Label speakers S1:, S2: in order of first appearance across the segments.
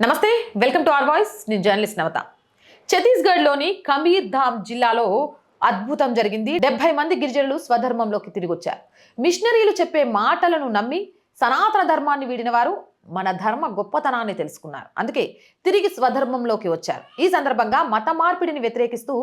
S1: నమస్తే welcome to R voice. నేను journalist Navata. ఛత్తీస్గఢ్లోని కబీర్ ధామ్ జిల్లాలో అద్భుతం జరిగింది. డెబ్బై మంది గిరిజనులు స్వధర్మంలోకి తిరిగి వచ్చారు మిషనరీలు చెప్పే మాటలను నమ్మి సనాతన ధర్మాన్ని వీడిన వారు మన ధర్మ గొప్పతనాన్ని తెలుసుకున్నారు. అందుకే తిరిగి స్వధర్మంలోకి వచ్చారు. ఈ సందర్భంగా మత మార్పిడిని వ్యతిరేకిస్తూ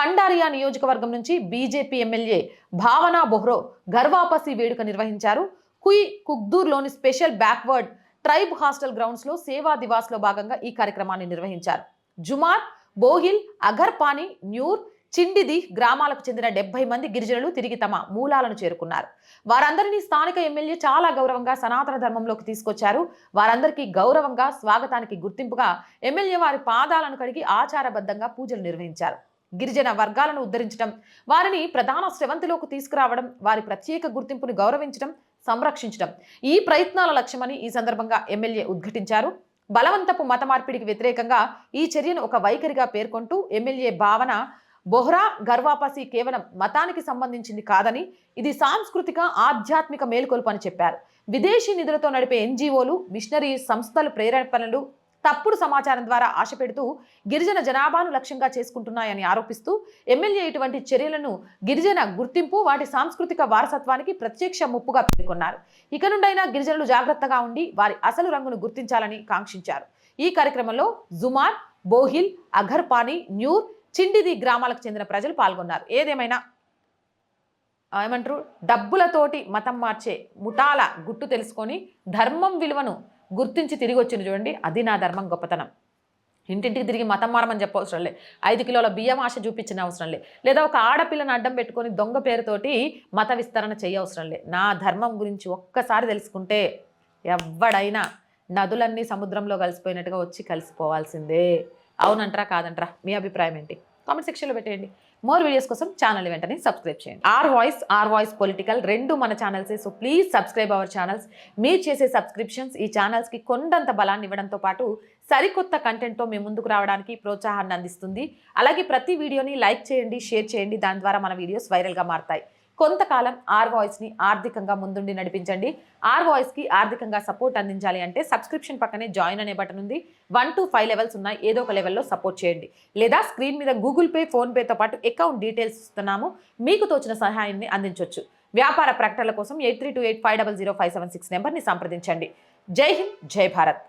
S1: పండారియా నియోజకవర్గం నుంచి బీజేపీ ఎమ్మెల్యే భావనా బొహ్రో గర్వాపసి వేడుక నిర్వహించారు. కుయ్ కుగ్దూర్లోని స్పెషల్ బ్యాక్వర్డ్ ట్రైబ్ హాస్టల్ గ్రౌండ్స్లో సేవా దివాస్లో భాగంగా ఈ కార్యక్రమాన్ని నిర్వహించారు. జుమార్ బోహిల్ అగర్పాని న్యూర్ చిండిది గ్రామాలకు చెందిన డెబ్బై మంది గిరిజనులు తిరిగి తమ మూలాలను చేరుకున్నారు. వారందరినీ స్థానిక ఎమ్మెల్యే చాలా గౌరవంగా సనాతన ధర్మంలోకి తీసుకొచ్చారు. వారందరికీ గౌరవంగా స్వాగతానికి గుర్తింపుగా ఎమ్మెల్యే వారి పాదాలను కడిగి ఆచారబద్ధంగా పూజలు నిర్వహించారు. గిరిజన వర్గాలను ఉద్ధరించడం వారిని ప్రధాన స్రవంతిలోకి తీసుకురావడం వారి ప్రత్యేక గుర్తింపును గౌరవించడం సంరక్షించడం. ఈ ప్రయత్నాల లక్ష్యమని ఈ సందర్భంగా ఎమ్మెల్యే ఉద్ఘాటించారు. బలవంతపు మత మార్పిడికి వ్యతిరేకంగా ఈ చర్యను ఒక వైఖరిగా పేర్కొంటూ ఎమ్మెల్యే భావన బొహ్రా గర్వాపసి కేవలం మతానికి సంబంధించింది కాదని ఇది సాంస్కృతిక ఆధ్యాత్మిక మేలుకొలుపు అని చెప్పారు. విదేశీ నిధులతో నడిపే ఎన్జిఓలు మిషనరీ సంస్థలు ప్రేరేపణలు తప్పుడు సమాచారం ద్వారా ఆశ పెడుతూ గిరిజన జనాభాను లక్ష్యంగా చేసుకుంటున్నాయని ఆరోపిస్తూ ఎమ్మెల్యే ఇటువంటి చర్యలను గిరిజన గుర్తింపు వాటి సాంస్కృతిక వారసత్వానికి ప్రత్యక్ష ముప్పుగా పేర్కొన్నారు. ఇక నుండైనా గిరిజనులు జాగ్రత్తగా ఉండి వారి అసలు రంగును గుర్తించాలని కాంక్షించారు. ఈ కార్యక్రమంలో జుమాన్ బోహిల్ అఘర్పాని న్యూర్ చిండిది గ్రామాలకు చెందిన ప్రజలు పాల్గొన్నారు. ఏదేమైనా ఏమంటారు డబ్బులతోటి మతం మార్చే ముఠాల గుట్టు తెలుసుకొని ధర్మం విలువను గుర్తించి తిరిగి వచ్చింది చూడండి. అది నా ధర్మం గొప్పతనం. ఇంటింటికి తిరిగి మతం మారమని చెప్పవసరం లే. ఐదు కిలోల బియ్యం ఆశ చూపించిన అవసరం లే. లేదా ఒక ఆడపిల్లని అడ్డం పెట్టుకొని దొంగ పేరుతోటి మత విస్తరణ చేయవసరం లే. నా ధర్మం గురించి ఒక్కసారి తెలుసుకుంటే ఎవడైనా నదులన్నీ సముద్రంలో కలిసిపోయినట్టుగా వచ్చి కలిసిపోవాల్సిందే. అవునంటారా కాదంటారా. మీ అభిప్రాయం ఏంటి? కామెంట్ సెక్షన్లో పెట్టేయండి. మోర్ వీడియోస్ కోసం ఛానల్ వెంటనే సబ్స్క్రైబ్ చేయండి. R Voice R Voice political రెండు మన ఛానల్సే so please subscribe our channels మీరు చేసే సబ్స్క్రిప్షన్స్ ఈ ఛానల్స్కి కొండంత బలాన్ని ఇవ్వడంతో పాటు సరికొత్త కంటెంట్తో మేము ముందుకు రావడానికి ప్రోత్సాహాన్ని అందిస్తుంది. అలాగే ప్రతి వీడియోని లైక్ చేయండి షేర్ చేయండి. దాని ద్వారా మన వీడియోస్ వైరల్గా మారతాయి. కొంతకాలం ఆర్ వాయిస్ని ఆర్థికంగా ముందుండి నడిపించండి. ఆర్ వాయిస్కి ఆర్థికంగా సపోర్ట్ అందించాలి అంటే సబ్స్క్రిప్షన్ పక్కనే జాయిన్ అనే బటన్ ఉంది. వన్ టు ఫైవ్ లెవెల్స్ ఉన్నాయి. ఏదో ఒక లెవెల్లో సపోర్ట్ చేయండి. లేదా స్క్రీన్ మీద గూగుల్ పే ఫోన్పేతో పాటు అకౌంట్ డీటెయిల్స్ ఇస్తున్నాము. మీకు తోచిన సహాయాన్ని అందించవచ్చు వ్యాపార ప్రకటనల కోసం eight three two eight five double zero five seven six నెంబర్ని సంప్రదించండి. జై హింద్ జై భారత్.